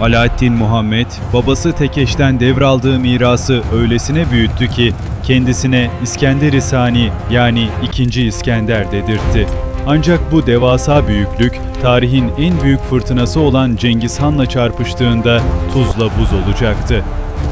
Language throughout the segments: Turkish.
Alaaddin Muhammed, babası Tekeş'ten devraldığı mirası öylesine büyüttü ki kendisine İskender-i Sani yani 2. İskender dedirtti. Ancak bu devasa büyüklük tarihin en büyük fırtınası olan Cengiz Han'la çarpıştığında tuzla buz olacaktı.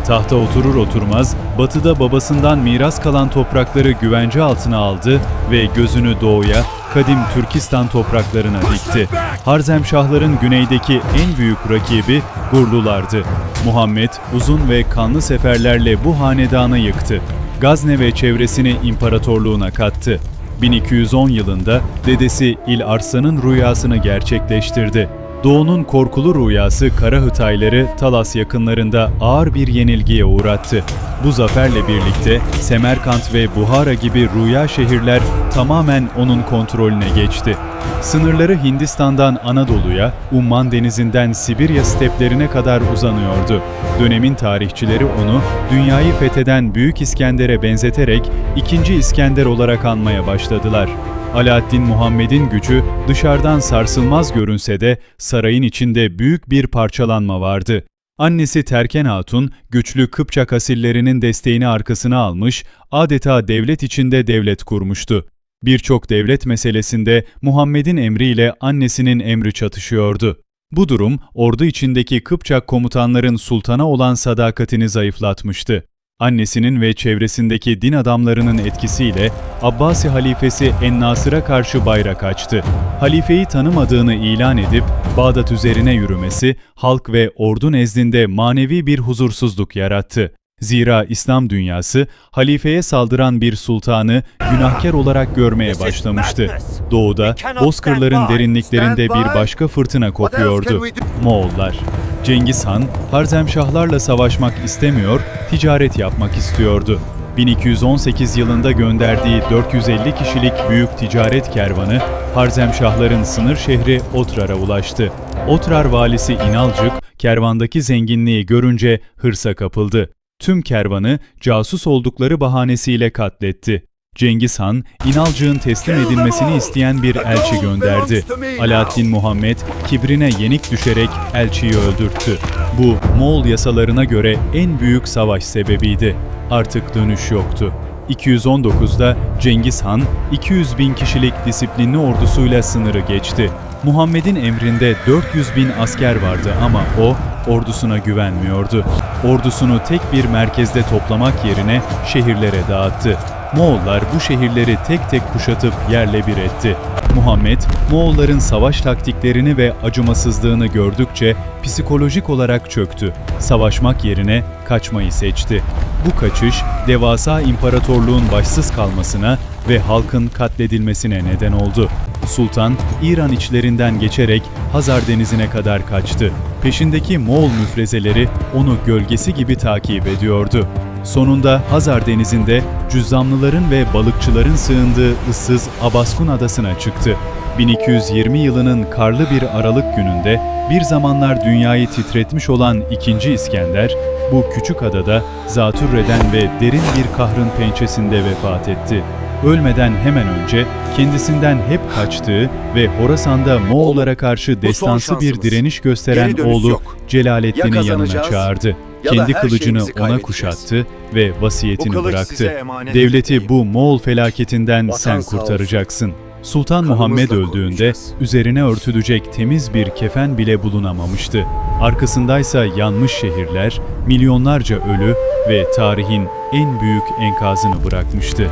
Tahta oturur oturmaz batıda babasından miras kalan toprakları güvence altına aldı ve gözünü doğuya, kadim Türkistan topraklarına dikti. Harzemşahların güneydeki en büyük rakibi Gurlulardı. Muhammed uzun ve kanlı seferlerle bu hanedanı yıktı. Gazne ve çevresini imparatorluğuna kattı. 1210 yılında dedesi İl Arslan'ın rüyasını gerçekleştirdi. Doğu'nun korkulu rüyası Karahıtayları Talas yakınlarında ağır bir yenilgiye uğrattı. Bu zaferle birlikte Semerkant ve Buhara gibi rüya şehirler tamamen onun kontrolüne geçti. Sınırları Hindistan'dan Anadolu'ya, Umman denizinden Sibirya steplerine kadar uzanıyordu. Dönemin tarihçileri onu dünyayı fetheden Büyük İskender'e benzeterek 2. İskender olarak anmaya başladılar. Alaaddin Muhammed'in gücü dışarıdan sarsılmaz görünse de sarayın içinde büyük bir parçalanma vardı. Annesi Terken Hatun, güçlü Kıpçak asillerinin desteğini arkasına almış, adeta devlet içinde devlet kurmuştu. Birçok devlet meselesinde Muhammed'in emriyle annesinin emri çatışıyordu. Bu durum ordu içindeki Kıpçak komutanların sultana olan sadakatini zayıflatmıştı. Annesinin ve çevresindeki din adamlarının etkisiyle Abbasi halifesi En-Nasır'a karşı bayrak açtı. Halifeyi tanımadığını ilan edip Bağdat üzerine yürümesi halk ve ordu nezdinde manevi bir huzursuzluk yarattı. Zira İslam dünyası halifeye saldıran bir sultanı günahkar olarak görmeye başlamıştı. Doğuda Bozkırların derinliklerinde bir başka fırtına kopuyordu. Moğollar. Cengiz Han, Harzemşahlarla savaşmak istemiyor, ticaret yapmak istiyordu. 1218 yılında gönderdiği 450 kişilik büyük ticaret kervanı Harzemşahların sınır şehri Otrar'a ulaştı. Otrar valisi İnalcık kervandaki zenginliği görünce hırsa kapıldı. Tüm kervanı casus oldukları bahanesiyle katletti. Cengiz Han, İnalcık'ın teslim edilmesini isteyen bir elçi gönderdi. Alaaddin Muhammed kibrine yenik düşerek elçiyi öldürttü. Bu Moğol yasalarına göre en büyük savaş sebebiydi. Artık dönüş yoktu. 219'da Cengiz Han 200 bin kişilik disiplinli ordusuyla sınırı geçti. Muhammed'in emrinde 400 bin asker vardı ama o ordusuna güvenmiyordu. Ordusunu tek bir merkezde toplamak yerine şehirlere dağıttı. Moğollar bu şehirleri tek tek kuşatıp yerle bir etti. Muhammed, Moğolların savaş taktiklerini ve acımasızlığını gördükçe psikolojik olarak çöktü. Savaşmak yerine kaçmayı seçti. Bu kaçış, devasa imparatorluğun başsız kalmasına ve halkın katledilmesine neden oldu. Sultan, İran içlerinden geçerek Hazar Denizi'ne kadar kaçtı. Peşindeki Moğol müfrezeleri onu gölgesi gibi takip ediyordu. Sonunda Hazar Denizi'nde cüzzamlıların ve balıkçıların sığındığı ıssız Abaskun Adası'na çıktı. 1220 yılının karlı bir Aralık gününde bir zamanlar dünyayı titretmiş olan 2. İskender, bu küçük adada zatürreden ve derin bir kahrın pençesinde vefat etti. Ölmeden hemen önce kendisinden hep kaçtığı ve Horasan'da Moğollara karşı destansı bir direniş gösteren oğlu yok. Celalettin'i Ya yanına çağırdı. ya Kendi kılıcını ona kuşattı ve vasiyetini bıraktı. Devleti bu Moğol felaketinden Vatan sen kurtaracaksın. Sultan Kanımızla Muhammed öldüğünde üzerine örtülecek temiz bir kefen bile bulunamamıştı. Arkasındaysa yanmış şehirler, milyonlarca ölü ve tarihin en büyük enkazını bırakmıştı.